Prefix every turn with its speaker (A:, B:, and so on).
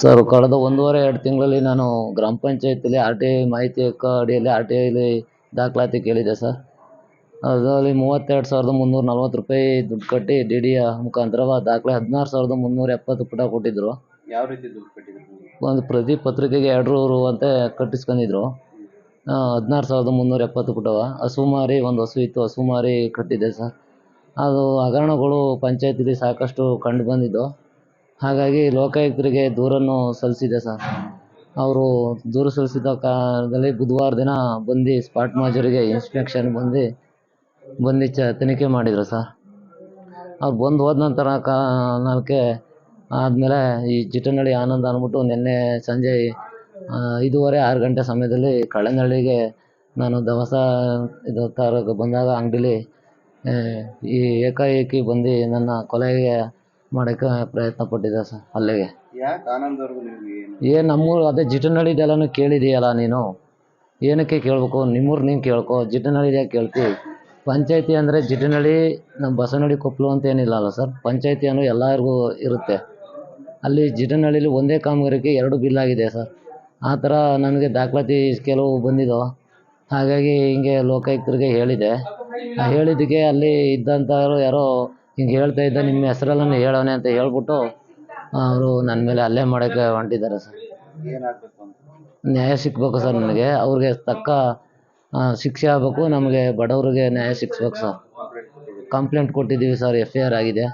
A: Sir ಕಳೆದ ಒಂದೂವರೆ ಎರಡು ತಿಂಗಳಲ್ಲಿ ನಾನು ಗ್ರಾಮ ಪಂಚಾಯತಿಲಿ ಆರ್ ಟಿ ಐ ಮಾಹಿತಿ ಹಕ್ಕು ಅಡಿಯಲ್ಲಿ ಆರ್ ಟಿ ಐಲಿ ದಾಖಲಾತಿ ಕೇಳಿದ್ದೆ ಸರ್. ಅದರಲ್ಲಿ ಮೂವತ್ತೆರಡು ಸಾವಿರದ ಮುನ್ನೂರ ನಲ್ವತ್ತು ರೂಪಾಯಿ ದುಡ್ಡು ಕಟ್ಟಿ ಡಿ ಡಿಯ ಮುಖಾಂತರ ದಾಖಲೆ ಹದಿನಾರು ಸಾವಿರದ ಮುನ್ನೂರ ಎಪ್ಪತ್ತು ಪುಟ ಕೊಟ್ಟಿದ್ದರು
B: ಯಾವ ರೀತಿ ದುಡ್ಡು ಕಟ್ಟಿದ್ರು?
A: ಒಂದು ಪ್ರತಿ ಪತ್ರಿಕೆಗೆ ಎರಡು ರು ಅಂತ ಕಟ್ಟಿಸ್ಕೊಂಡಿದ್ರು ಹದಿನಾರು ಸಾವಿರದ ಮುನ್ನೂರ ಎಪ್ಪತ್ತು ಪುಟವ. ಹಸು ಮಾರಿ ಒಂದು ಹಸು ಇತ್ತು ಹಸು ಮಾರಿ ಕಟ್ಟಿದ್ದೆ ಸರ್. ಅದು ಹಗರಣಗಳು ಪಂಚಾಯತಿಲಿ ಸಾಕಷ್ಟು ಕಂಡು ಬಂದಿದ್ದು. ಹಾಗಾಗಿ ಲೋಕಾಯುಕ್ತರಿಗೆ ದೂರನ್ನು ಸಲ್ಲಿಸಿದೆ ಸರ್. ಅವರು ದೂರು ಸಲ್ಲಿಸಿದ ಕಾಲದಲ್ಲಿ ಬುಧವಾರ ದಿನ ಬಂದು ಸ್ಪಾಟ್ ಮಾಜರಿಗೆ ಇನ್ಸ್ಪೆಕ್ಷನ್ ಬಂದು ಬಂದು ಚ ತನಿಖೆ ಮಾಡಿದರು ಸರ್. ಅವ್ರು ಬಂದು ಹೋದ ನಂತರ ಕಾಲಕ್ಕೆ ಆದಮೇಲೆ ಈ ಜಿಟನಳ್ಳಿ ಆನಂದ ಅಂದ್ಬಿಟ್ಟು ನಿನ್ನೆ ಸಂಜೆ ಐದೂವರೆ, ಆರು ಗಂಟೆ ಸಮಯದಲ್ಲಿ ಕಳ್ಳನಹಳ್ಳಿಗೆ ನಾನು ದವಸ ಇದು ತರೋಕೆ ಬಂದಾಗ ಅಂಗಡಿಲಿ ಈ ಏಕಾಏಕಿ ಬಂದು ನನ್ನ ಕೊಲೆಗೆ ಮಾಡೋಕ್ಕೆ ಪ್ರಯತ್ನ ಪಟ್ಟಿದ್ದೆ ಸರ್ ಅಲ್ಲಿಗೆ.
B: ಯಾಕೆ ಆನಂದ್ ಅವ್ರಿಗೂ ನಿಮ್ಗೆ ಏನು?
A: ಏನು ನಮ್ಮೂರು ಅದೇ ಜಿಟನಳ್ಳಿದೆಲ್ಲನೂ ಕೇಳಿದೆಯಲ್ಲ ನೀನು? ಏನಕ್ಕೆ ಕೇಳಬೇಕು? ನಿಮ್ಮೂರು ನೀನು ಕೇಳ್ಕೊ. ಜಿಟನಳ್ಳಿದು ಯಾಕೆ ಕೇಳ್ತಿ? ಪಂಚಾಯತಿ ಅಂದರೆ ಜಿಟನಳ್ಳಿ ನಮ್ಮ ಬಸವನಹಳ್ಳಿ ಕೊಪ್ಪಲು ಅಂತ ಏನಿಲ್ಲ ಅಲ್ಲ ಸರ್. ಪಂಚಾಯತಿ ಅನ್ನೋ ಎಲ್ಲರಿಗೂ ಇರುತ್ತೆ. ಅಲ್ಲಿ ಜಿಟನಹಳ್ಳಿಲಿ ಒಂದೇ ಕಾಮಗಾರಿಗೆ ಎರಡು ಬಿಲ್ ಆಗಿದೆ ಸರ್. ಆ ಥರ ನನಗೆ ದಾಖಲಾತಿ ಕೆಲವು ಬಂದಿದ್ದೋ ಹಾಗಾಗಿ ಹಿಂಗೆ ಲೋಕಾಯುಕ್ತರಿಗೆ ಹೇಳಿದೆ. ಆ ಹೇಳಿದ್ದಕ್ಕೆ ಅಲ್ಲಿ ಇದ್ದಂಥವ್ರು ಯಾರೋ ಹಿಂಗೆ ಹೇಳ್ತಾ ಇದ್ದ, ನಿಮ್ಮ ಹೆಸರಲ್ಲೇ ಹೇಳೋನೆ ಅಂತ ಹೇಳ್ಬಿಟ್ಟು ಅವರು ನನ್ನ ಮೇಲೆ ಹಲ್ಲೆ ಮಾಡೋಕ್ಕೆ ಹೊಂಟಿದ್ದಾರೆ ಸರ್. ನ್ಯಾಯ ಸಿಕ್ಬೇಕು ಸರ್ ನನಗೆ, ಅವ್ರಿಗೆ ತಕ್ಕ ಶಿಕ್ಷೆ ಆಗಬೇಕು, ನಮಗೆ ಬಡವ್ರಿಗೆ ನ್ಯಾಯ ಸಿಕ್ಸ್ಬೇಕು ಸರ್. ಕಂಪ್ಲೇಂಟ್ ಕೊಟ್ಟಿದ್ದೀವಿ ಸರ್, ಎಫ್ ಐ ಆರ್ ಆಗಿದೆ.